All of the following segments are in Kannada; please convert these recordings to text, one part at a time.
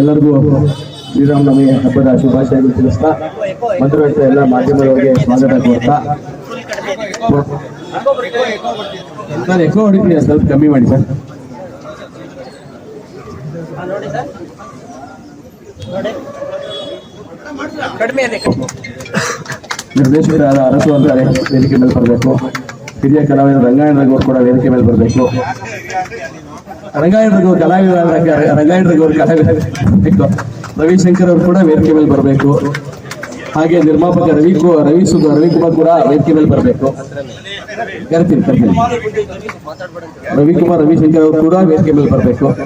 ಎಲ್ಲರಿಗೂ ಶ್ರೀರಾಮನವಮಿ ಹಬ್ಬದ ಶುಭಾಶಯಗಳು ತಿಳಿಸ್ತಾ ಮಂತ್ರಿತ ಎಲ್ಲ ಮಾಧ್ಯಮದವರಿಗೆ ಸ್ವಾಗತ ಕೋರ್ತಾ. ಸರ್ ಎಕೋ ಹೊಡಿತೀನಿ ಸ್ವಲ್ಪ ಕಮ್ಮಿ ಮಾಡಿ ಸರ್. ನಿರ್ದೇಶಕರಾದ ಅರಸು ಅಂತ ವೇದಿಕೆ ಮೇಲೆ ಬರಬೇಕು. ಹಿರಿಯ ಕಲಾವಿದ ರಂಗಾಯಣ ಕೂಡ ವೇದಿಕೆ ಮೇಲೆ ಬರಬೇಕು. ರಂಗಾಯಣರಿಗೂ ರಂಗ- ರಂಗಾಯಣ ರಘು ಅವರು ಕಲಾವಿದ. ರವಿಶಂಕರ್ ಅವರು ಕೂಡ ವೇದಿಕೆ ಮೇಲೆ ಬರಬೇಕು. ಹಾಗೆ ನಿರ್ಮಾಪಕ ರವಿ ರವಿ ಸು, ರವಿಕುಮಾರ್ ಕೂಡ ವೇದಿಕೆ ಮೇಲೆ ಬರಬೇಕು. ಕರಿತೀನಿ ಕರಿತೀನಿ. ರವಿಕುಮಾರ್, ರವಿಶಂಕರ್ ಅವರು ಕೂಡ ವೇದಿಕೆ ಮೇಲೆ ಬರಬೇಕು.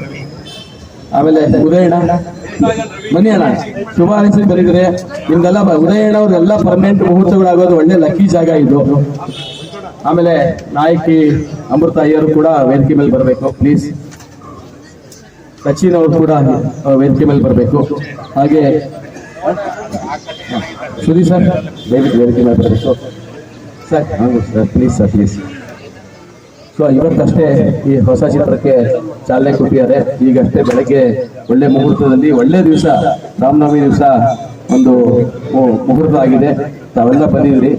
ಆಮೇಲೆ ಉದಯಣ್ಣ. ಬನ್ನಿ ಅಣ್ಣ ಶುಭ ಹಾರೈಸಿ ಬರೀದ್ರೆ ನಿಮ್ಗೆಲ್ಲ ಬ- ಉದಯಣ್ಣ ಅವ್ರೆಲ್ಲ ಪರ್ಮನೆಂಟ್ ಮುಹೂರ್ತಗಳಾಗೋದು ಒಳ್ಳೆ ಲಕ್ಕಿ ಜಾಗ ಇದು. ಆಮೇಲೆ ನಾಯಕಿ ಅಮೃತ ಅಯ್ಯರು ಕೂಡ ವೇದಿಕೆ ಮೇಲೆ ಬರಬೇಕು. ಪ್ಲೀಸ್ ಸಚಿನ್ ಅವರು ಕೂಡ ವೇದಿಕೆ ಮೇಲೆ ಬರಬೇಕು. ಹಾಗೆ ಸುದೀಪ್ ಸರ್, ದಯವಿಟ್ಟು ವೇದಿಕೆ ಮೇಲೆ ಬರಬೇಕು. Sir sir please sir please so ಇವತ್ತಷ್ಟೇ ಈ ಹೊಸ ಚಿತ್ರಕ್ಕೆ ಚಾಲನೆ ಕೊಟ್ಟಿದ್ದಾರೆ. ಈಗಷ್ಟೇ ಬೆಳಗ್ಗೆ ಒಳ್ಳೆ ಮುಹೂರ್ತದಲ್ಲಿ, ಒಳ್ಳೆ ದಿವಸ, ರಾಮನವಮಿ ದಿವಸ ಒಂದು ಮುಹೂರ್ತ ಆಗಿದೆ ತಾವೆಲ್ಲ ಬಂದಿದ್ರಿ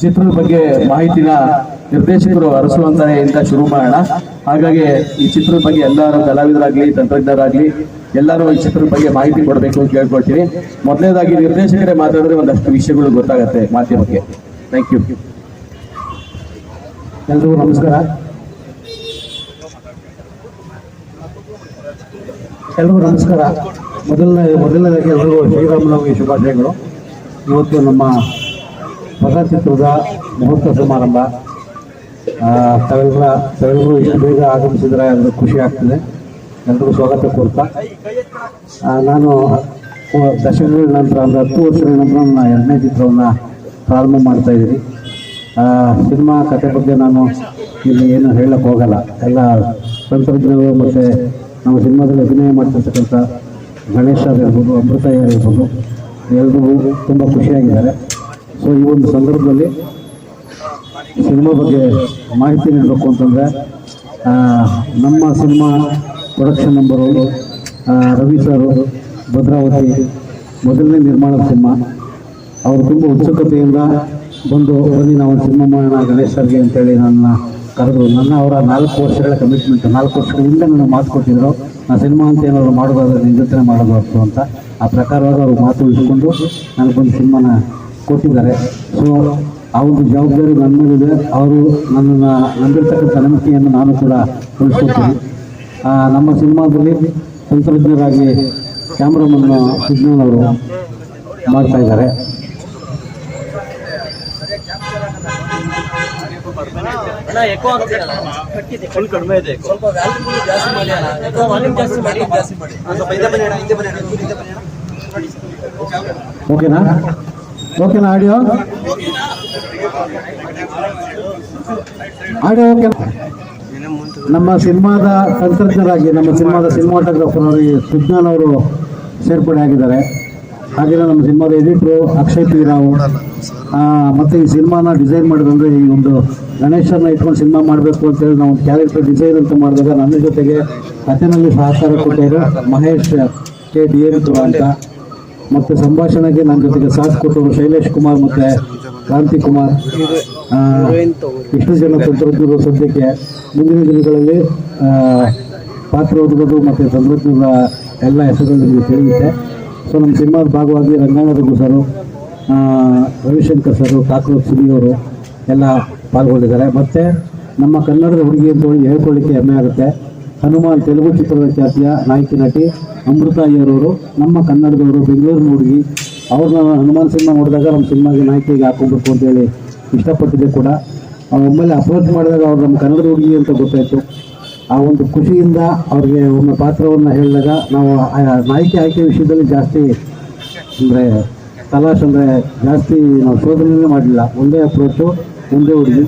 ಚಿತ್ರದ ಬಗ್ಗೆ ಮಾಹಿತಿನ ನಿರ್ದೇಶಕರು ಅರಸು ಇಂತ ಶುರು ಮಾಡೋಣ. ಹಾಗಾಗಿ ಈ ಚಿತ್ರದ ಬಗ್ಗೆ ಎಲ್ಲರೂ ಕಲಾವಿದರಾಗ್ಲಿ, ತಂತ್ರಜ್ಞರಾಗ್ಲಿ, ಎಲ್ಲರೂ ಈ ಚಿತ್ರದ ಬಗ್ಗೆ ಮಾಹಿತಿ ಕೊಡಬೇಕು ಅಂತ ಕೇಳ್ಕೊಳ್ತೀನಿ ಮೊದಲನೇದಾಗಿ ನಿರ್ದೇಶಕರೇ ಮಾತಾಡಿದ್ರೆ ಒಂದಷ್ಟು ವಿಷಯಗಳು ಗೊತ್ತಾಗತ್ತೆ ಮಾಧ್ಯಮಕ್ಕೆ ಥ್ಯಾಂಕ್ ಯು ಎಲ್ರಿಗೂ ನಮಸ್ಕಾರ. ಎಲ್ರಿಗೂ ನಮಸ್ಕಾರ. ಮೊದಲನೇ, ಮೊದಲನೇದಾಗಿ ಎಲ್ರಿಗೂ ಶ್ರೀರಾಮನವಮಿ ಶುಭಾಶಯಗಳು. ಇವತ್ತು ನಮ್ಮ ಹೊಸ ಚಿತ್ರದ ಮುಹೂರ್ತ ಸಮಾರಂಭ. ತಾವೆಲ್ಲ ತಾವೆಲ್ಲರೂ ಇಷ್ಟು ಬೇಗ ಆಗಮಿಸಿದ್ರೆ ಅದು ಖುಷಿ ಆಗ್ತದೆ. ಎಲ್ರಿಗೂ ಸ್ವಾಗತ ಕೋರ್ತಾ. ನಾನು ದಶಕಗಳ ನಂತರ ಅಂದರೆ ಹತ್ತು ವರ್ಷಗಳ ನಂತರ ನನ್ನ ಎರಡನೇ ಚಿತ್ರವನ್ನು ಪ್ರಾರಂಭ ಮಾಡ್ತಾ ಇದ್ದೀನಿ. ಸಿನಿಮಾ ಕಥೆ ಬಗ್ಗೆ ನಾನು ಇಲ್ಲಿ ಏನು ಹೇಳಕ್ಕೆ ಹೋಗಲ್ಲ. ಎಲ್ಲ ತಂತ್ರಜ್ಞರು ಮತ್ತು ನಮ್ಮ ಸಿನಿಮಾದಲ್ಲಿ ಅಭಿನಯ ಮಾಡ್ತಿರ್ತಕ್ಕಂಥ ಗಣೇಶ್ ಆಗಿರ್ಬೋದು, ಅಮೃತ ಆಗಿರ್ಬೋದು ಎಲ್ಲರಿಗೂ ತುಂಬ ಖುಷಿಯಾಗಿದ್ದಾರೆ. ಸೊ ಈ ಒಂದು ಸಂದರ್ಭದಲ್ಲಿ ಸಿನಿಮಾ ಬಗ್ಗೆ ಮಾಹಿತಿ ನೀಡಬೇಕು ಅಂತಂದರೆ ನಮ್ಮ cinema production number Ravi sir Bhadravati ಮೊದಲನೇ ನಿರ್ಮಾಣ ಸಿನಿಮಾ. ಅವರು ತುಂಬ ಉತ್ಸುಕತೆಯಿಂದ ಬಂದು, ಬನ್ನಿ, ನಾವು ಸಿನಿಮಾ ಮಾಡೋಣ, ಗಣೇಶ್ ಸರ್ಗೆ ಅಂತೇಳಿ ನನ್ನ ಕರೆದ್ರು. ನನ್ನ ಅವರ ನಾಲ್ಕು ವರ್ಷಗಳ ಕಮಿಟ್ಮೆಂಟ್ ನಾಲ್ಕು ವರ್ಷಗಳಿಂದ ನನಗೆ ಮಾತು ಕೊಟ್ಟಿದ್ರು. ನಾ ಸಿನಿಮಾ ಅಂತ ಏನಾದರೂ ಮಾಡೋದಾದ್ರೆ ನಿನ್ನ ಮಾಡೋದು ಅಂತ. ಆ ಪ್ರಕಾರವಾಗಿ ಅವರು ಮಾತು ಉಳಿಸ್ಕೊಂಡು ನನಗೊಂದು ಸಿನಿಮಾನ ಕೊಟ್ಟಿದ್ದಾರೆ. ಸೊ ಆ ಒಂದು ಜವಾಬ್ದಾರಿ ನನ್ನ ಮೇಲಿದೆ ಅವರು ನನ್ನನ್ನು ನಂಬಿರ್ತಕ್ಕಂಥ ನಂಬಿಕೆಯನ್ನು ನಾನು ಕೂಡ ಉಳಿಸ್ಕೊಳ್ತೀನಿ ನಮ್ಮ ಸಿನಿಮಾದಲ್ಲಿ ತಂತ್ರಜ್ಞರಾಗಿ ಕ್ಯಾಮ್ರಾಮನ್ ಸಿಗ್ನಲ್ ಅವರು ಮಾಡ್ತಾ ಇದ್ದಾರೆ. ಓಕೆನಾ? ಓಕೆನಾ ಆಡಿಯೋ ಆಡಿಯೋ ಓಕೆ ನಮ್ಮ ಸಿನಿಮಾದ ತಂತ್ರಜ್ಞರಾಗಿ, ನಮ್ಮ ಸಿನಿಮಾದ ಸಿನಿಮಾಟೋಗ್ರಾಫರ್ ಅವರಿಗೆ ಸುಜ್ಞಾನ್ ಅವರು ಸೇರ್ಪಡೆ ಆಗಿದ್ದಾರೆ. ಹಾಗೆಯೇ ನಮ್ಮ ಸಿನಿಮಾದ ಎಡಿಟ್ರು ಅಕ್ಷಯ್ ಪಿ ರಾವ್. ಮತ್ತು ಈ ಸಿನಿಮಾನ ಡಿಸೈನ್ ಮಾಡಿದಂದ್ರೆ ಈ ಒಂದು ಗಣೇಶನ ಇಟ್ಕೊಂಡು ಸಿನಿಮಾ ಮಾಡಬೇಕು ಅಂತೇಳಿ ನಾವು ಕ್ಯಾರೆಕ್ಟರ್ ಡಿಸೈನ್ ಅಂತ ಮಾಡಿದಾಗ ನನ್ನ ಜೊತೆಗೆ ಕಥೆನಲ್ಲಿ ಸಹಕಾರ ಕೊಟ್ಟಿರೋ ಮಹೇಶ್ ಕೆ. ಡಿ. ಎನ್. ಅಂತ. ಮತ್ತು ಸಂಭಾಷಣೆಗೆ ನನ್ನ ಜೊತೆಗೆ ಸಾಥ್ ಕೊಟ್ಟವರು ಶೈಲೇಶ್ ಕುಮಾರ್ ಮತ್ತು ಕ್ರಾಂತಿ ಕುಮಾರ್. ಇಷ್ಟು ಜನ ತಂತ್ರಜ್ಞರು ಸದ್ಯಕ್ಕೆ ಮುಂದಿನ ದಿನಗಳಲ್ಲಿ ಪಾತ್ರ ಓದುವುದು ಮತ್ತು ತಂತ್ರಜ್ಞರ ಎಲ್ಲ ಹೆಸರುಗಳು ನಿಮಗೆ ತಿಳಿಯುತ್ತೆ. ಸೊ ನಮ್ಮ ಸಿನಿಮಾದ ಭಾಗವಾಗಿ Rangayana Raghu sir Ravishankar sir, cockroach ಸುನಿಯವರು ಎಲ್ಲ ಪಾಲ್ಗೊಂಡಿದ್ದಾರೆ. ಮತ್ತು ನಮ್ಮ ಕನ್ನಡದ ಹುಡುಗಿ ಅಂತ ಹೇಳಿ ಹೇಳ್ಕೊಳ್ಳಿಕ್ಕೆ ಹೆಮ್ಮೆ ಆಗುತ್ತೆ. ಹನುಮಾನ್ ತೆಲುಗು ಚಿತ್ರದ ಖ್ಯಾತಿಯ ನಾಯಕಿ ನಟಿ ಅಮೃತ ಅಯ್ಯರವರು, ನಮ್ಮ ಕನ್ನಡದವರು ಬೆಂಗಳೂರಿನ ಹುಡುಗಿ ಅವ್ರನ್ನ ಹನುಮಾನ್ ಸಿನಿಮಾ ನೋಡಿದಾಗ ನಮ್ಮ ಸಿನಿಮಾಗೆ ನಾಯಕಿಗೆ ಹಾಕೊಬೇಕು ಅಂತೇಳಿ ಇಷ್ಟಪಟ್ಟಿದ್ದೆ ಕೂಡ. ಒಮ್ಮೆಲೆ ಅಪ್ರೋಚ್ ಮಾಡಿದಾಗ ಅವ್ರು ನಮ್ಮ ಕನ್ನಡದ ಹುಡುಗಿ ಅಂತ ಗೊತ್ತಾಯಿತು. ಆ ಒಂದು ಖುಷಿಯಿಂದ ಅವ್ರಿಗೆ ಒಮ್ಮೆ ಪಾತ್ರವನ್ನು ಹೇಳಿದಾಗ ನಾವು ನಾಯಕಿ ಆಯ್ಕೆ ವಿಷಯದಲ್ಲಿ ಜಾಸ್ತಿ ಅಂದರೆ ತಲಾಶ್ ಅಂದರೆ ಜಾಸ್ತಿ ನಾವು ಶೋಧನೆ ಮಾಡಲಿಲ್ಲ. ಒಂದೇ ಅಪ್ರೋಚು, ಒಂದೇ ಹುಡುಗಿ.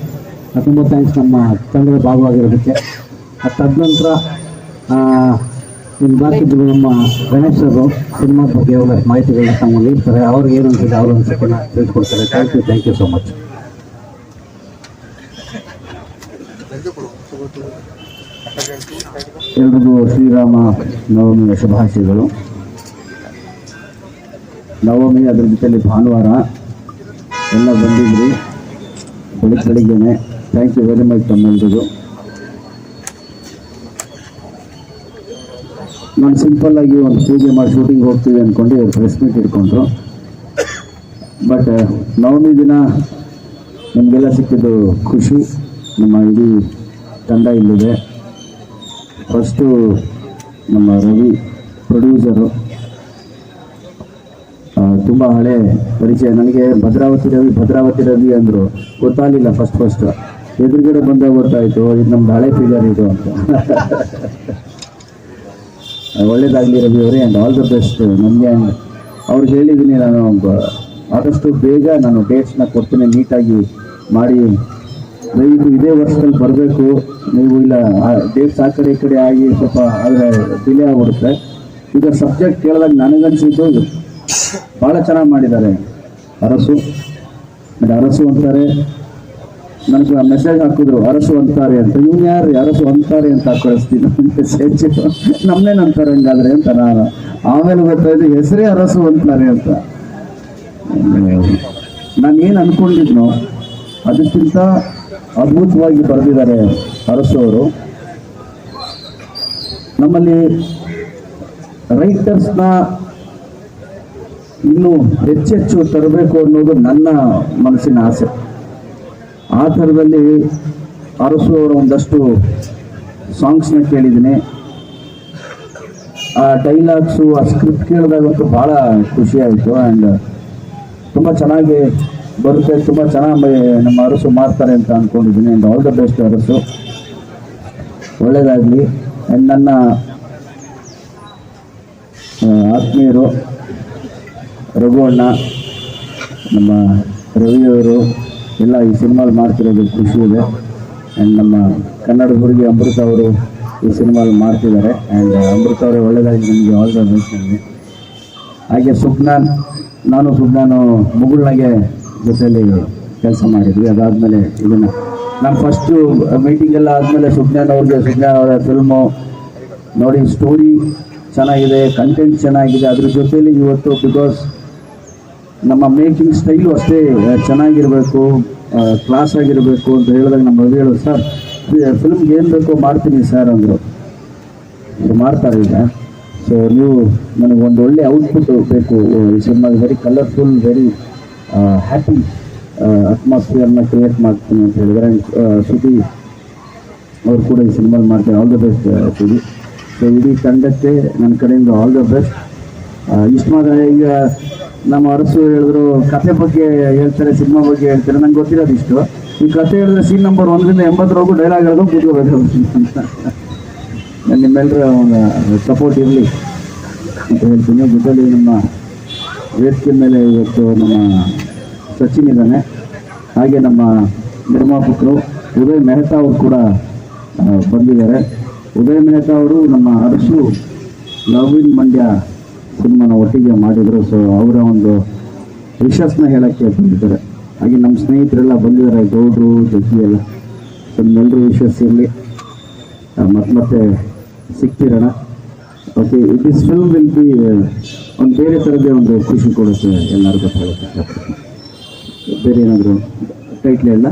ತುಂಬ ಥ್ಯಾಂಕ್ಸ್ ನಮ್ಮ ತಂಡದ ಭಾಗವಾಗಿರೋದಕ್ಕೆ ತದನಂತರ ಇನ್ನು ಬಾಕಿದ್ದು ನಮ್ಮ ಗಣೇಶರು ಸಿನಿಮಾ ಬಗ್ಗೆ ಅವರ ಮಾಹಿತಿಗಳನ್ನ ತಮ್ಮ ನೀಡ್ತಾರೆ ಅವ್ರಿಗೆ ಏನು ಅನ್ಸಿದೆ ಅವ್ರ ಕೂಡ ತಿಳಿಸ್ಕೊಡ್ತಾರೆ thank you thank you so much ಎಲ್ರಿಗೂ ಶ್ರೀರಾಮ ನವಮಿಯ ಶುಭಾಶಯಗಳು. ನವಮಿ ಅದ್ರ ಜೊತೆಯಲ್ಲಿ ಭಾನುವಾರ. ಎಲ್ಲ ಬಂದಿದ್ರಿ. ಬೆಳಿಗ್ಗೆ ಬೆಳಿಗ್ಗೆನೆ. ಥ್ಯಾಂಕ್ ಯು ವೆರಿ ಮಚ್ ತಮ್ಮೆಲ್ರಿಗೂ. ನಾನು ಸಿಂಪಲ್ ಆಗಿ ಒಂದು ಪೂಜೆ ಮಾಡಿ ಶೂಟಿಂಗ್ ಹೋಗ್ತೀವಿ ಅಂದ್ಕೊಂಡು ಪ್ರೆಸ್ ಮೀಟ್ ಇಟ್ಕೊಂಡ್ರು. ಬಟ್ ನವಮಿ ದಿನ ನಮಗೆಲ್ಲ ಸಿಕ್ಕಿದ್ದು ಖುಷಿ. ನಮ್ಮ ಇಡೀ ತಂಡ ಇಲ್ಲಿದೆ. ಫಸ್ಟು ನಮ್ಮ ರವಿ ಪ್ರೊಡ್ಯೂಸರು ತುಂಬ ಹಳೆ ಪರಿಚಯ. ನನಗೆ ಭದ್ರಾವತಿ ರವಿ ಭದ್ರಾವತಿ ರವಿ ಅಂದರು. ಗೊತ್ತಾಗಲಿಲ್ಲ ಫಸ್ಟ್ ಫಸ್ಟ್ ಎದುರುಗಡೆ ಬಂದಾಗ ಗೊತ್ತಾಯಿತು ಇದು ನಮ್ಮ ಹಳೆ ಫಿಗರ್ ಇದು ಅಂತ. ಒಳ್ಳೇದಾಗಲಿ ರವಿ ಅವರೇ ಆ್ಯಂಡ್ ಆಲ್ ದ ಬೆಸ್ಟ್ ನನಗೆ ಆ್ಯಂಡ್ ಅವ್ರಿಗೆ ಹೇಳಿದ್ದೀನಿ ನಾನು, ಆದಷ್ಟು ಬೇಗ ನಾನು ಡೇಟ್ಸ್ನ ಕೊಡ್ತೀನಿ, ನೀಟಾಗಿ ಮಾಡಿ. ದಯವಿಟ್ಟು ಇದೇ ವರ್ಷದಲ್ಲಿ ಬರಬೇಕು. ನೀವು ಇಲ್ಲ ಡೇಟ್ಸ್ ಆ ಕಡೆ ಈ ಕಡೆ ಆಗಿ ಸ್ವಲ್ಪ ಆದರೆ ಡಿಲೇ ಆಗಿಬಿಡುತ್ತೆ. ಈಗ ಸಬ್ಜೆಕ್ಟ್ ಕೇಳಿದಾಗ ನನಗನ್ಸಿದ್ದು ಭಾಳ ಚೆನ್ನಾಗಿ ಮಾಡಿದ್ದಾರೆ. ಅರಸು. and ಅರಸು ಅಂತಾರೆ. ನನಗೆ ಮೆಸೇಜ್ ಹಾಕಿದ್ರು, ಅರಸು ಅಂತಾರೆ ಅಂತ. ಇವ್ನು ಯಾರು? ಅರಸು ಅಂತಾರೆ ಅಂತ ಕಳಿಸ್ತೀನಿ. ಮೆಸೇಜ್ ನಮ್ನೇನು ಅಂತಾರೆ ಹಂಗಾದ್ರೆ ಅಂತ ನಾನು. ಆಮೇಲೆ ಗೊತ್ತಾಯ್ತು ಹೆಸರೇ ಅರಸು ಅಂತಾರೆ ಅಂತ. ನಾನು ಏನು ಅನ್ಕೊಂಡಿದ್ನೋ, ಅದಕ್ಕಿಂತ ಅದ್ಭುತವಾಗಿ ಬರೆದಿದ್ದಾರೆ ಅರಸು ಅವರು. ನಮ್ಮಲ್ಲಿ ರೈಟರ್ಸ್ನ ಇನ್ನೂ ಹೆಚ್ಚೆಚ್ಚು ತರಬೇಕು ಅನ್ನೋದು ನನ್ನ ಮನಸ್ಸಿನ ಆಸೆ. ಆ ಥರದಲ್ಲಿ ಅರಸು ಅವರ ಒಂದಷ್ಟು ಸಾಂಗ್ಸ್ನ ಕೇಳಿದ್ದೀನಿ. ಆ ಡೈಲಾಗ್ಸು, ಆ ಸ್ಕ್ರಿಪ್ಟ್ ಕೇಳಿದಾಗಂತೂ ಭಾಳ ಖುಷಿಯಾಯಿತು ಆ್ಯಂಡ್ ತುಂಬ ಚೆನ್ನಾಗಿ ಬರುತ್ತೆ, ತುಂಬ ಚೆನ್ನಾಗಿ ನಮ್ಮ ಅರಸು ಮಾಡ್ತಾರೆ ಅಂತ ಅಂದ್ಕೊಂಡಿದ್ದೀನಿ and all the best Arasu. ಒಳ್ಳೆಯದಾಗಲಿ ಆ್ಯಂಡ್ ನನ್ನ ಆತ್ಮೀಯರು ರಘು ಅಣ್ಣ ನಮ್ಮ ರವಿಯವರು ಎಲ್ಲ ಈ ಸಿನಿಮಾಲ್ ಮಾಡ್ತಿರೋದು ಖುಷಿ ಇದೆ. ಆ್ಯಂಡ್ ನಮ್ಮ ಕನ್ನಡ ಹುಡುಗಿ ಅಮೃತ ಅವರು ಈ ಸಿನಿಮಾಲ್ ಮಾಡ್ತಿದ್ದಾರೆ. ಆ್ಯಂಡ್ ಅಮೃತ ಅವರೇ ಒಳ್ಳೆಯದಾಗಿ ನಿಮಗೆ ಆಲ್ ದ ಬೆಸ್ಟ್ ಹಾಗೆ ಸುಜ್ಞಾನ್ ನಾನು ಸುಜ್ಞಾನು ಮುಗುಳ್ನಾಗೆ ಜೊತೆಯಲ್ಲಿ ಕೆಲಸ ಮಾಡಿದ್ವಿ. ಅದಾದಮೇಲೆ ಇದನ್ನು ನಾನು ಫಸ್ಟು ಮೀಟಿಂಗ್ ಎಲ್ಲ ಆದಮೇಲೆ ಸುಜ್ಞಾನ್ ಅವ್ರಿಗೆ ಸುಜ್ಞಾನ್ ಅವರ ಫಿಲ್ಮು ನೋಡಿ ಸ್ಟೋರಿ ಚೆನ್ನಾಗಿದೆ ಕಂಟೆಂಟ್ ಚೆನ್ನಾಗಿದೆ. ಅದ್ರ ಜೊತೆಯಲ್ಲಿ ಇವತ್ತು ಬಿಕಾಸ್ ನಮ್ಮ ಮೇಕಿಂಗ್ ಸ್ಟೈಲು ಅಷ್ಟೇ ಚೆನ್ನಾಗಿರಬೇಕು ಕ್ಲಾಸ್ ಆಗಿರಬೇಕು ಅಂತ ಹೇಳಿದಾಗ ನಮ್ಮ ರವಿ ಹೇಳೋದು ಸರ್ ಫಿಲ್ಮ್ಗೆ ಏನು ಬೇಕೋ ಮಾಡ್ತೀನಿ ಸರ್ ಅಂದರು. ಮಾಡ್ತಾರೆ ಈಗ. ಸೊ ನೀವು ನನಗೆ ಒಂದು ಒಳ್ಳೆ ಔಟ್ಪುಟ್ ಬೇಕು. ಈ cinema very colourful very happy ಅಟ್ಮಾಸ್ಫಿಯರ್ನ create ಮಾಡ್ತೀನಿ ಅಂತ ಹೇಳಿದ್ರೆ ಸುದ್ದಿ ಅವರು ಕೂಡ ಈ ಸಿನಿಮಾ ಮಾಡ್ತೀನಿ all the best Sudi so ಇಡೀ ತಂಡಕ್ಕೆ ನನ್ನ ಕಡೆಯಿಂದ ಆಲ್ ದ ಬೆಸ್ಟ್ ಇಷ್ಟು ಮಾತ್ರ. ಈಗ ನಮ್ಮ ಅರಸು ಹೇಳಿದ್ರು, ಕತೆ ಬಗ್ಗೆ ಹೇಳ್ತಾರೆ, ಸಿನಿಮಾ ಬಗ್ಗೆ ಹೇಳ್ತಾರೆ, ನಂಗೆ ಗೊತ್ತಿರೋದು ಇಷ್ಟು. ಈ ಕತೆ ಹೇಳಿದ್ರೆ ಸೀನ್ ನಂಬರ್ ಒಂದರಿಂದ ಎಂಬತ್ತರವರೆಗೂ ಡೈಲಾಗ್ ಹೇಳೋದು ಕೂತ್ಕೋಬೇಕು ನಿಮ್ಮೆಲ್ಲರೂ ಒಂದು ಸಪೋರ್ಟ್ ಇರಲಿ ಅಂತ ಹೇಳ್ತೀನಿ. ಜೊತೆಲಿ ನಮ್ಮ ವೇದಿಕೆ ಮೇಲೆ ಇವತ್ತು ನಮ್ಮ ಸಚಿನ್ ಇದ್ದಾನೆ. ಹಾಗೆ ನಮ್ಮ ನಿರ್ಮಾಪಕರು ಉದಯ್ ಮೆಹ್ತಾ ಅವರು ಕೂಡ ಬಂದಿದ್ದಾರೆ. ಉದಯ್ ಮೆಹ್ತಾ ಅವರು ನಮ್ಮ ಅರಸು ಲವ್ ಇನ್ ಮಂಡ್ಯ ಸಿನಿಮಾನ ಒಟ್ಟಿಗೆ ಮಾಡಿದರು ಸೊ ಅವರ ಒಂದು ವಿಶಸ್ನ ಹೇಳಕ್ಕೆ ಬಂದಿದ್ದಾರೆ. ಹಾಗೆ ನಮ್ಮ ಸ್ನೇಹಿತರೆಲ್ಲ ಬಂದಿದ್ದಾರೆ, ಗೌಡ್ರು, ಜಗ್ಗಿ ಎಲ್ಲ. ಸೊ ನಿಮ್ಮೆಲ್ಲರೂ ವಿಶಸ್ ಇರಲಿ ಮತ್ತೆ ಮತ್ತೆ ಸಿಗ್ತಿರೋಣ okay this film will be ಒಂದು ಬೇರೆ ಥರದ್ದೇ ಒಂದು ಖುಷಿ ಕೊಡುತ್ತೆ ಎಲ್ಲರಿಗೂ ಗೊತ್ತಾಗುತ್ತೆ ಬೇರೆ ಏನಾದರೂ ಟೈಟ್ಲ್ ಎಲ್ಲ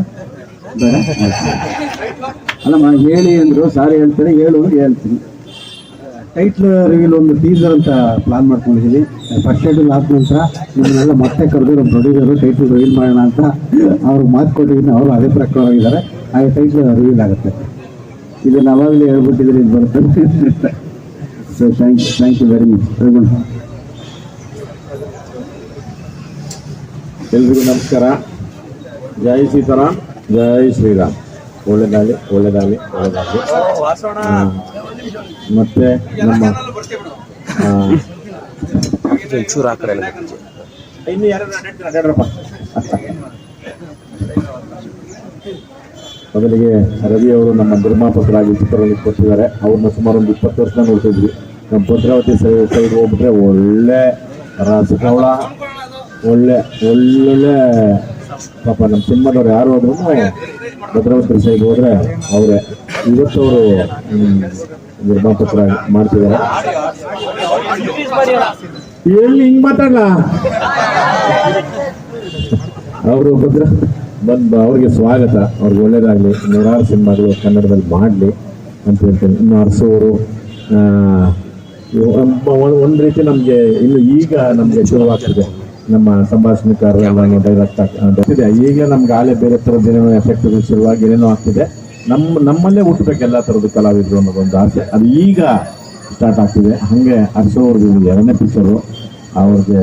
ಬೇಡ. ಅಲ್ಲಮ್ಮ, ಹೇಳಿ ಅಂದರು ಸಾರಿ ಹೇಳ್ತಾರೆ ಹೇಳು ಹೇಳ್ತೀನಿ. ಟೈಟ್ಲ್ ರಿವೀಲ್ ಒಂದು ಟೀಸರ್ ಅಂತ ಪ್ಲಾನ್ ಮಾಡ್ಕೊಂಡಿದ್ದೀವಿ ಫಸ್ಟ್ ಶೆಡ್ಯೂಲ್ ಆದ ನಂತರ ನಿಮ್ಮನ್ನೆಲ್ಲ ಮತ್ತೆ ಕರೆದು ನಮ್ಮ ಪ್ರೊಡ್ಯೂಸರು ಟೈಟ್ಲ್ ರಿವೀಲ್ ಮಾಡೋಣ ಅಂತ ಅವ್ರಿಗೆ ಮಾತು ಕೊಟ್ಟಿದ್ದೀನಿ ಅವರು ಅದೇ ಪ್ರಕಾರ ಇದ್ದಾರೆ ಹಾಗೆ ಟೈಟ್ಲ್ ರಿವೀಲ್ ಆಗುತ್ತೆ. ಇದು ಅವಾಗಲೇ ಹೇಳ್ಬಿಟ್ಟಿದ್ರೆ ಇದು ಬರುತ್ತೆ so thank you thank you very much ಎಲ್ರಿಗೂ ನಮಸ್ಕಾರ. ಜೈ ಸೀತಾರಾಮ್, ಜೈ ಶ್ರೀರಾಮ್. ಒಳ್ಳೇದಾಗಲಿ ಒಳ್ಳೇದಾಗಲಿ ಒಳ್ಳೆದಾಗಲಿ ಮತ್ತೆ ನಮ್ಮ ಚೂರು ಮೊದಲಿಗೆ ರವಿ ಅವರು ನಮ್ಮ ನಿರ್ಮಾಪಕರಾಗಿ ಚಿತ್ರದಲ್ಲಿ ಕೊಟ್ಟಿದ್ದಾರೆ. ಅವ್ರನ್ನ ಸುಮಾರು ಒಂದು ಇಪ್ಪತ್ತು ವರ್ಷ ನೋಡ್ತಿದ್ವಿ. ನಮ್ಮ ಭದ್ರಾವತಿ ಸೈಡ್ ಹೋಗ್ಬಿಟ್ರೆ ಒಳ್ಳೆ ರಸಗೌಳ ಒಳ್ಳೆ, ಒಳ್ಳೊಳ್ಳೆ ಪಾಪ ನಮ್ಮ ಸಿನಿಮಾದವ್ರು ಯಾರು ಹೋದ್ರು ಭದ್ರಾವತಿ ಸೈಡ್ ಹೋದ್ರೆ ಅವರೇ, ಇವತ್ತು ಅವರು ನಿರ್ಮಾಪಕರ ಮಾಡ್ತಿದ್ದಾರೆ ಎಲ್ಲಿ ಹಿಂಗ್ ಮಾತಾಡಲ್ಲ ಅವರು ಭದ್ರ, ಬಂದು ಅವ್ರಿಗೆ ಸ್ವಾಗತ. ಅವ್ರಿಗೆ ಒಳ್ಳೇದಾಗ್ಲಿ. ನೂರಾರು ಸಿನಿಮಾಗಳು ಕನ್ನಡದಲ್ಲಿ ಮಾಡಲಿ ಅಂತ ಹೇಳ್ತೇನೆ. ಇನ್ನು ಅರಸೋರು ಒಂದು ರೀತಿ ನಮಗೆ ಇನ್ನು ಈಗ ನಮಗೆ ಶುರುವಾಗ್ತಿದೆ. ನಮ್ಮ ಸಂಭಾಷಣೆಕಾರರೆಲ್ಲ ಡೈರೆಕ್ಟ್ ಆಗ್ತಿದೆ ಈಗ ನಮ್ಗೆ ಆಲೆ ಬೇರೆ ಥರದ ಏನೇನೋ ಎಫೆಕ್ಟ್ ಶುರುವಾಗಿ ಏನೇನೋ ಆಗ್ತಿದೆ. ನಮ್ಮ ನಮ್ಮಲ್ಲೇ ಹುಟ್ಟಬೇಕು ಎಲ್ಲ ಥರದ ಕಲಾವಿದರು ಅನ್ನೋದೊಂದು ಆಸೆ. ಅದು ಈಗ ಸ್ಟಾರ್ಟ್ ಆಗ್ತಿದೆ. ಹಾಗೆ ಇದು ಎರಡನೇ ಪಿಕ್ಚರು ಅವ್ರಿಗೆ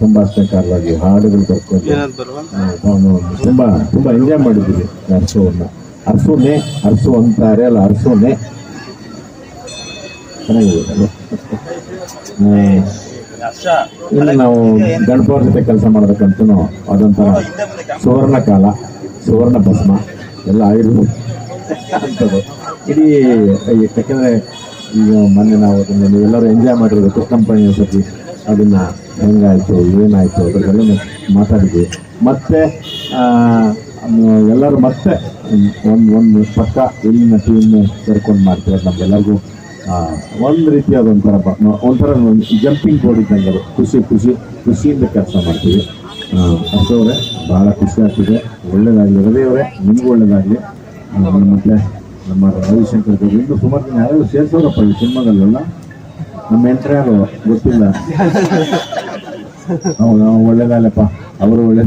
ಸಂಭಾಷಣೆಕಾರರಾಗಿ ಹಾಡುಗಳು ಬರ್ಕೊಂಡು ತುಂಬ ತುಂಬಾ ಎಂಜಾಯ್ ಮಾಡಿದ್ದೀವಿ ಅರಸೋವನ್ನ ಅರಸೋನೆ ಅರಸು ಅಂತಾರೆ ಅಲ್ಲ ಅರಸೋನೆ ಚೆನ್ನಾಗಿದೆ ಇನ್ನು ನಾವು ಗಣಪವ್ರ ಜೊತೆ ಕೆಲಸ ಮಾಡೋದಕ್ಕಂತೂ ಅದೊಂಥರ ಸುವರ್ಣ ಕಾಲ, ಸುವರ್ಣ ಭಸ್ಮ ಎಲ್ಲ ಆಯುರ್ವೇದ ಅಂಥದ್ದು ಇಡೀ ಯಾಕೆಂದರೆ ಈಗ ಮೊನ್ನೆ ನಾವು ಅದನ್ನು ನೀವೆಲ್ಲರೂ ಎಂಜಾಯ್ ಮಾಡಿರೋದು ಕಂಪನಿ ಸತಿ ಅದನ್ನು ಹೆಂಗಾಯಿತು, ಏನಾಯಿತು ಅದ್ರಲ್ಲೆಲ್ಲ ಮಾತಾಡಿದ್ವಿ. ಮತ್ತೆ ಎಲ್ಲರೂ ಮತ್ತೆ ಒಂದು ಒಂದು ಪಕ್ಕ ಇಲ್ಲಿನ ಟೀಮ್ ಸೇರ್ಕೊಂಡು ಮಾಡ್ತೀವಿ ನಮಗೆಲ್ಲರಿಗೂ. ಒಂದು ರೀತಿಯಾದ ಒಂಥರ ಒಂಥರ ಜಂಪಿಂಗ್ ಬೋರ್ಡ್ ಇದ್ದಂಗೆ ಖುಷಿ ಖುಷಿ, ಖುಷಿಯಿಂದ ಕೆಲಸ ಮಾಡ್ತೀವಿ. ಅಷ್ಟವರೇ ಭಾಳ ಖುಷಿ ಆಗ್ತಿದೆ. ಒಳ್ಳೇದಾಗಲಿ ಹೃದಯವರೇ ನಿಮಗೂ ಒಳ್ಳೇದಾಗಲಿ. ಮತ್ತೆ ನಮ್ಮ ರವಿಶಂಕರ್ ಇನ್ನು ಸುಮಾರು ಜನ ಯಾರು ಸೇರಿಸೋರಪ್ಪ ಈ ಸಿನಿಮಾದಲ್ಲೆಲ್ಲ ನಮ್ಮ ಎಂಟ್ರಿ ಯಾರು? ಗೊತ್ತಿಲ್ಲ. ಹೌದು ಒಳ್ಳೇದಾಗಲಪ್ಪ. ಅವರು ಒಳ್ಳೆ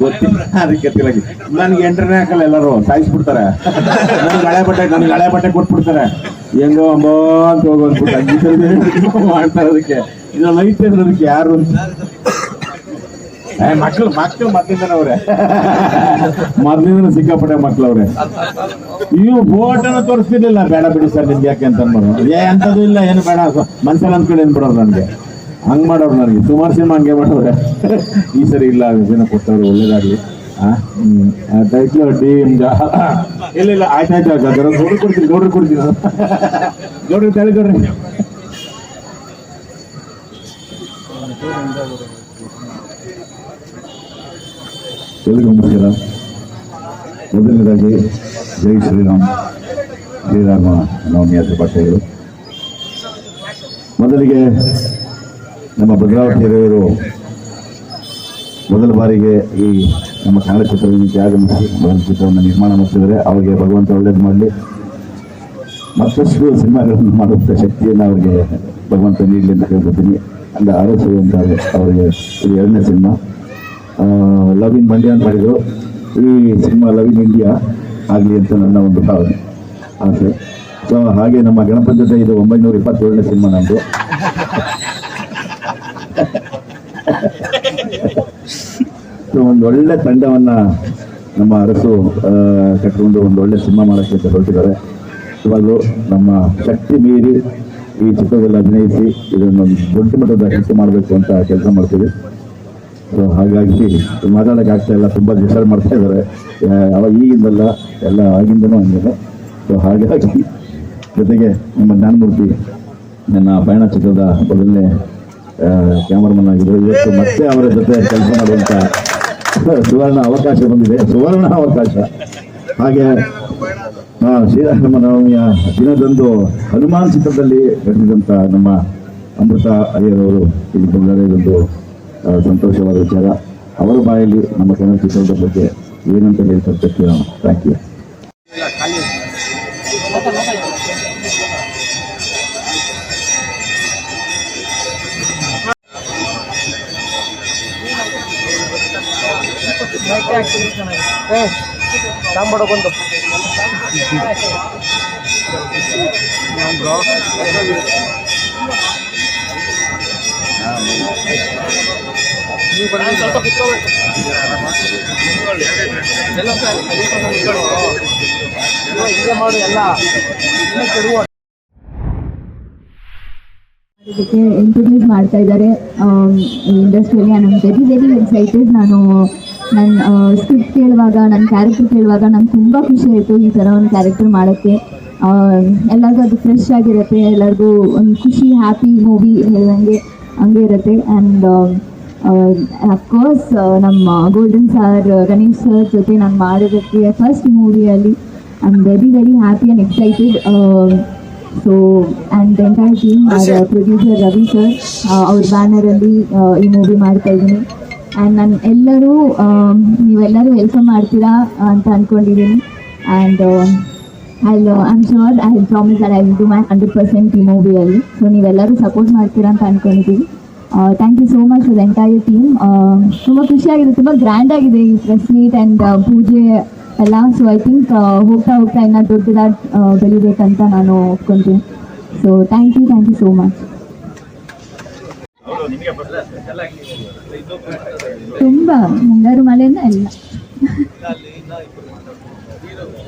ಗೊತ್ತಿಲ್ಲ. ಅದಕ್ಕೆ ತಿಳಗಿ ನನಗೆ ಎಂಟ್ರನೇ ಹಾಕಲ್ಲ ಎಲ್ಲರೂ, ಸಾಯಿಸ್ಬಿಡ್ತಾರೆ. ನನಗೆ ಹಳೆ ಬಟ್ಟೆ, ನನ್ಗೆ ಹಳೆ ಬಟ್ಟೆ ಕೊಟ್ಬಿಡ್ತಾರೆ. ಹೆಂಗೋ ಅಂಬೋ ಅಂತ ಹೋಗೋದ್ಬಿಟ್ಟು ಮಾಡ್ತಾರೆ ಅದಕ್ಕೆ ಇದು ಲೈಟ್ ಅದಕ್ಕೆ ಯಾರು ಮಕ್ಕಳು ಮಕ್ಳು ಮಕ್ಳು ಮೊದ್ಲಿಂದನೇ ಅವ್ರೆ. ಮೊದ್ಲಿಂದ ಸಿಕ್ಕಾಪಟ್ಟೆ ಮಕ್ಳು ಅವ್ರೆ. ಇವು ಫೋಟೋನ ತೋರಿಸ್ತಿರ್ಲಿಲ್ಲ. ಬೇಡ ಬಿಡಿ ಸರ್, ನಿಮ್ಗೆ ಯಾಕೆ ಅಂತ ಅನ್ಬೋದು ಏ ಅಂತದೂ ಇಲ್ಲ, ಏನು ಬೇಡ. ಮನ್ಸಲ್ಲಿ ಅಂದ್ಕೊಂಡು ಏನ್ ಬಿಡೋರು ನನಗೆ. ಹಂಗ್ ಮಾಡೋರು ನನಗೆ. ಸುಮಾರು ಸಿನಿಮಾ ಹಂಗೆ ಮಾಡೋರೆ ಈ ಸರಿ ಇಲ್ಲ ಜನ ಕೊಟ್ಟವ್ರು, ಒಳ್ಳೇದಾಗ್ಲಿ. ಟೈಟ್ಲು ಟೀಮ್ ಇಲ್ಲ ಇಲ್ಲ, ಆಯ್ತು ಆಯ್ತು ಗೌಡ್ರು ಕೊಡ್ತೀನಿ ನೋಡ್ರಿ ಕೊಡ್ತೀನಿ ನೋಡ್ರಿ ತಳಿ ಗೌಡ್ರಿ ಎಲ್ರಿಗೂ ನಮಸ್ಕಾರ ಮೊದಲನೇದಾಗಿ, ಜೈ ಶ್ರೀರಾಮ್. ಶ್ರೀರಾಮ ನವಮಿಯ ಶುಭಾಶಯಗಳು ಮೊದಲಿಗೆ ನಮ್ಮ ಭದ್ರಾವತಿ ಹಿರಿಯರು ಮೊದಲ ಬಾರಿಗೆ ಈ ನಮ್ಮ ಕನ್ನಡ ಚಿತ್ರರಂಗಕ್ಕೆ ಆಗಮಿಸಿ ಒಂದು ಚಿತ್ರವನ್ನು ನಿರ್ಮಾಣ ಮಾಡ್ತಿದ್ದಾರೆ. ಅವರಿಗೆ ಭಗವಂತ ಒಳ್ಳೇದು ಮಾಡಲಿ. ಮತ್ತಷ್ಟು ಸಿನಿಮಾಗಳನ್ನು ಮಾಡುವಂಥ ಶಕ್ತಿಯನ್ನು ಅವರಿಗೆ ಭಗವಂತ ನೀಡಲಿ ಅಂತ ಕೇಳ್ಕೊತೀನಿ ಅಂದರೆ ಆರೋಸು ಅವರಿಗೆ ಇದು ಎರಡನೇ ಸಿನಿಮಾ. ಲವ್ ಇನ್ ಮಂಡ್ಯ ಅಂತ ಹೇಳಿದರು ಈ ಸಿನಿಮಾ ಲವ್ ಇನ್ ಇಂಡಿಯಾ ಆಗಲಿ ಅಂತ ನನ್ನ ಒಂದು ಭಾವನೆ, ಆಸೆ. ಸೊ ಹಾಗೆ ನಮ್ಮ ಗಣಪತಿ ಜೊತೆ ಇದು ಒಂಬೈನೂರ ಇಪ್ಪತ್ತೇಳನೇ ಸಿನಿಮಾ ನಮ್ಮದು ಸೊ ಒಂದು ಒಳ್ಳೆ ತಂಡವನ್ನ ನಮ್ಮ ಅರಸು ಕಟ್ಟಿಕೊಂಡು ಒಂದು ಒಳ್ಳೆ ಸಿನಿಮಾ ಮಾಡೋಕ್ಕೆ ಅಂತ ಹೊರಟಿದ್ದಾರೆ. ಇವಾಗಲೂ ನಮ್ಮ ಶಕ್ತಿ ಮೀರಿ ಈ ಚಿತ್ರದಲ್ಲಿ ಅಭಿನಯಿಸಿ ಇದನ್ನು ದೊಡ್ಡ ಮಟ್ಟದ ಕೆಲಸ ಮಾಡಬೇಕು ಅಂತ ಕೆಲಸ ಮಾಡ್ತೀವಿ. ಸೊ ಹಾಗಾಗಿ ಮಾತಾಡೋಕೆ ಆಗ್ತಾ ಇಲ್ಲ, ತುಂಬ ಡಿಸೈಡ್ ಮಾಡ್ತಾ ಇದ್ದಾರೆ. ಅವಾಗ ಈಗಿಂದಲ್ಲ, ಎಲ್ಲ ಆಗಿಂದನೂ ಹಂಗಿದೆ ಸೊ ಹಾಗಾಗಿ ಜೊತೆಗೆ ನಮ್ಮ ಜ್ಞಾನಮೂರ್ತಿ ನನ್ನ ಪಯಣ ಚಿತ್ರದ ಮೊದಲನೇ ಕ್ಯಾಮರಾಮನ್ ಆಗಿದ್ದರು. ಇವತ್ತು ಮತ್ತೆ ಅವರ ಜೊತೆ ಕೆಲಸ ಮಾಡುವಂಥ ಸುವರ್ಣ ಅವಕಾಶ ಬಂದಿದೆ. ಸುವರ್ಣ ಅವಕಾಶ. ಹಾಗೆ ಶ್ರೀರಾಮನವಮಿಯ ದಿನದಂದು ಹನುಮಾನ್ ಚಿತ್ರದಲ್ಲಿ ನಡೆಸಿದಂಥ ನಮ್ಮ ಅಮೃತ ಅಯ್ಯರವರು ಇಲ್ಲಿ ಬಂದರೆ ಇದೊಂದು ಸಂತೋಷವಾದ ವಿಚಾರ. ಅವರ ಬಾಯಲ್ಲಿ ನಮ್ಮ ಕನ್ನಡ ಚಿತ್ರದ ಬಗ್ಗೆ ಏನಂತ ಹೇಳ್ತಾರೆ ಕೇಳೋಣ ಥ್ಯಾಂಕ್ ಯು ಸಾಂಬಾಡಗೊಂದು ಮಾಡು ಎಲ್ಲ ಇಂಟ್ರೊಡ್ಯೂಸ್ ಮಾಡ್ತಾ ಇದ್ದಾರೆ. ಇಂಡಸ್ಟ್ರಿಯಲ್ಲಿ ನಾನು ವೆರಿ ವೆರಿ ಎಕ್ಸೈಟೆಡ್ ನಾನು ನನ್ನ ಸ್ಕ್ರಿಪ್ಟ್ ಕೇಳುವಾಗ ನನ್ನ ಕ್ಯಾರೆಕ್ಟರ್ ಕೇಳುವಾಗ ನಂಗೆ ತುಂಬ ಖುಷಿ ಆಯಿತು ಈ ಥರ ಒಂದು ಕ್ಯಾರೆಕ್ಟರ್ ಮಾಡೋಕ್ಕೆ. ಎಲ್ಲರಿಗೂ ಅದು ಫ್ರೆಶ್ ಆಗಿರುತ್ತೆ, ಎಲ್ಲರಿಗೂ ಒಂದು ಖುಷಿ ಹ್ಯಾಪಿ ಮೂವಿ ಹೇಳ್ದಂಗೆ, ಹಂಗೆ ಇರುತ್ತೆ. ಆ್ಯಂಡ್ ಅಫ್ಕೋರ್ಸ್ ನಮ್ಮ ಗೋಲ್ಡನ್ ಸರ್ ಗಣೇಶ್ ಸರ್ ಜೊತೆ ನಾನು ಮಾಡೋದಕ್ಕೆ first ಮೂವಿಯಲ್ಲಿ I very very happy and excited so and entire team producer Ravi sir ಅವ್ರ ಬ್ಯಾನರಲ್ಲಿ ಈ ಮೂವಿ ಮಾಡ್ತಾ ಇದ್ದೀನಿ. ಆ್ಯಂಡ್ ನಾನು ಎಲ್ಲರೂ ಆಮ್, ನೀವೆಲ್ಲರೂ ವೆಲ್ಕಮ್ ಮಾಡ್ತೀರಾ ಅಂತ ಅಂದ್ಕೊಂಡಿದ್ದೀನಿ and I am sure I promise I will do my hundred percent ಈ ಮೂವಿಯಲ್ಲಿ ಸೊ ನೀವೆಲ್ಲರೂ ಸಪೋರ್ಟ್ ಮಾಡ್ತೀರಾ ಅಂತ ಅಂದ್ಕೊಂಡಿದ್ದೀವಿ thank you so much for entire team ತುಂಬ ಖುಷಿಯಾಗಿದೆ ತುಂಬ ಗ್ರ್ಯಾಂಡ್ ಆಗಿದೆ ಈ ಪ್ರೆಸ್ ಮೀಟ್ ಆ್ಯಂಡ್ ಪೂಜೆ ಎಲ್ಲ. ಸೊ ಐ ಥಿಂಕ್ ಹೋಗ್ತಾ ಹೋಗ್ತಾ ಇನ್ನೂ ದೊಡ್ಡದಾಗಿ ಬೆಳಿಬೇಕಂತ ನಾನು ಒಪ್ಕೊತೀನಿ. So thank you thank you so much ತುಂಬ ಮುಂಗಾರು ಮಳೆಯಿಂದ ಎಲ್ಲ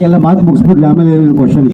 ಎಲ್ಲ ಮಾತು ಮುಗಿಸ್ಬಿಡ್ಲಿ ಆಮೇಲೆ ಕ್ವಶನ್